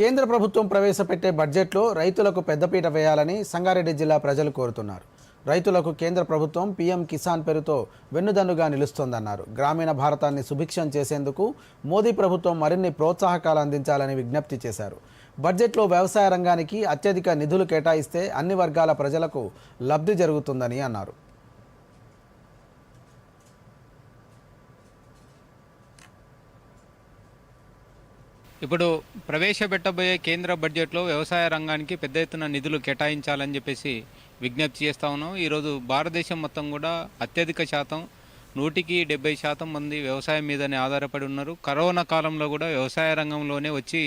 కేంద్ర ప్రభుత్వం ప్రవేశపెట్టే బడ్జెట్లో రైతులకు పెద్దపీట వేయాలని సంగారెడ్డి జిల్లా ప్రజలు కోరుతున్నారు. రైతులకు కేంద్ర ప్రభుత్వం పీఎం కిసాన్ పేరుతో వెన్నుదన్నుగా నిలుస్తోందన్నారు. గ్రామీణ భారతాన్ని సుభిక్షం చేసేందుకు మోదీ ప్రభుత్వం మరిన్ని ప్రోత్సాహకాలు అందించాలని విజ్ఞప్తి చేశారు. బడ్జెట్లో వ్యవసాయ రంగానికి అత్యధిక నిధులు కేటాయిస్తే అన్ని వర్గాల ప్రజలకు లబ్ధి జరుగుతుందని అన్నారు. ఇప్పుడు ప్రవేశపెట్టబోయే కేంద్ర బడ్జెట్లో వ్యవసాయ రంగానికి పెద్ద ఎత్తున నిధులు కేటాయించాలని చెప్పేసి విజ్ఞప్తి చేస్తా ఉన్నాం. ఈరోజు భారతదేశం మొత్తం కూడా అత్యధిక శాతం నూటికి డెబ్బై శాతం మంది వ్యవసాయం మీదనే ఆధారపడి ఉన్నారు. కరోనా కాలంలో కూడా వ్యవసాయ రంగంలోనే వచ్చి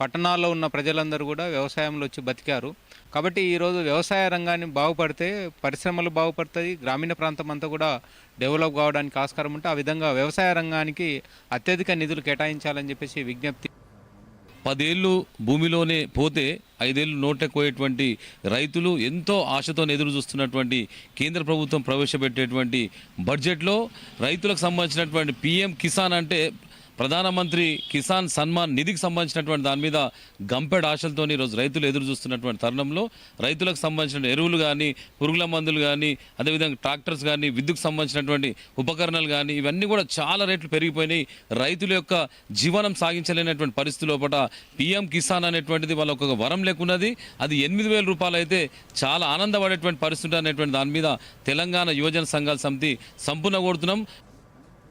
పట్టణాల్లో ఉన్న ప్రజలందరూ కూడా వ్యవసాయంలో వచ్చి బతికారు. కాబట్టి ఈరోజు వ్యవసాయ రంగాన్ని బాగుపడితే పరిశ్రమలు బాగుపడతాయి గ్రామీణ ప్రాంతం అంతా కూడా డెవలప్ కావడానికి ఆస్కారం ఉంటే ఆ విధంగా వ్యవసాయ రంగానికి అత్యధిక నిధులు కేటాయించాలని చెప్పేసి విజ్ఞప్తి పదేళ్ళు భూమిలోనే పోతే ఐదేళ్ళు నోటెక్కువేటువంటి రైతులు ఎంతో ఆశతో ఎదురు చూస్తున్నటువంటి కేంద్ర ప్రభుత్వం ప్రవేశపెట్టేటువంటి బడ్జెట్లో రైతులకు సంబంధించినటువంటి పిఎం కిసాన్ అంటే ప్రధానమంత్రి కిసాన్ సన్మాన్ నిధికి సంబంధించినటువంటి దాని మీద గంపెడ్ ఆశలతో ఈరోజు రైతులు ఎదురు చూస్తున్నటువంటి తరుణంలో రైతులకు సంబంధించిన ఎరువులు కానీ పురుగుల మందులు కానీ అదేవిధంగా ట్రాక్టర్స్ కానీ విద్యుత్ సంబంధించినటువంటి ఉపకరణాలు కానీ ఇవన్నీ కూడా చాలా రేట్లు పెరిగిపోయినాయి. రైతుల యొక్క జీవనం సాగించలేనటువంటి పరిస్థితి లోపల పిఎం కిసాన్ అనేటువంటిది వాళ్ళ ఒక వరం లేకున్నది. అది ఎనిమిది వేల రూపాయలు అయితే చాలా ఆనందపడేటువంటి పరిస్థితి అనేటువంటి దాని మీద తెలంగాణ యువజన సంఘాల సమితి సంపూర్ణ కొడుతున్నాం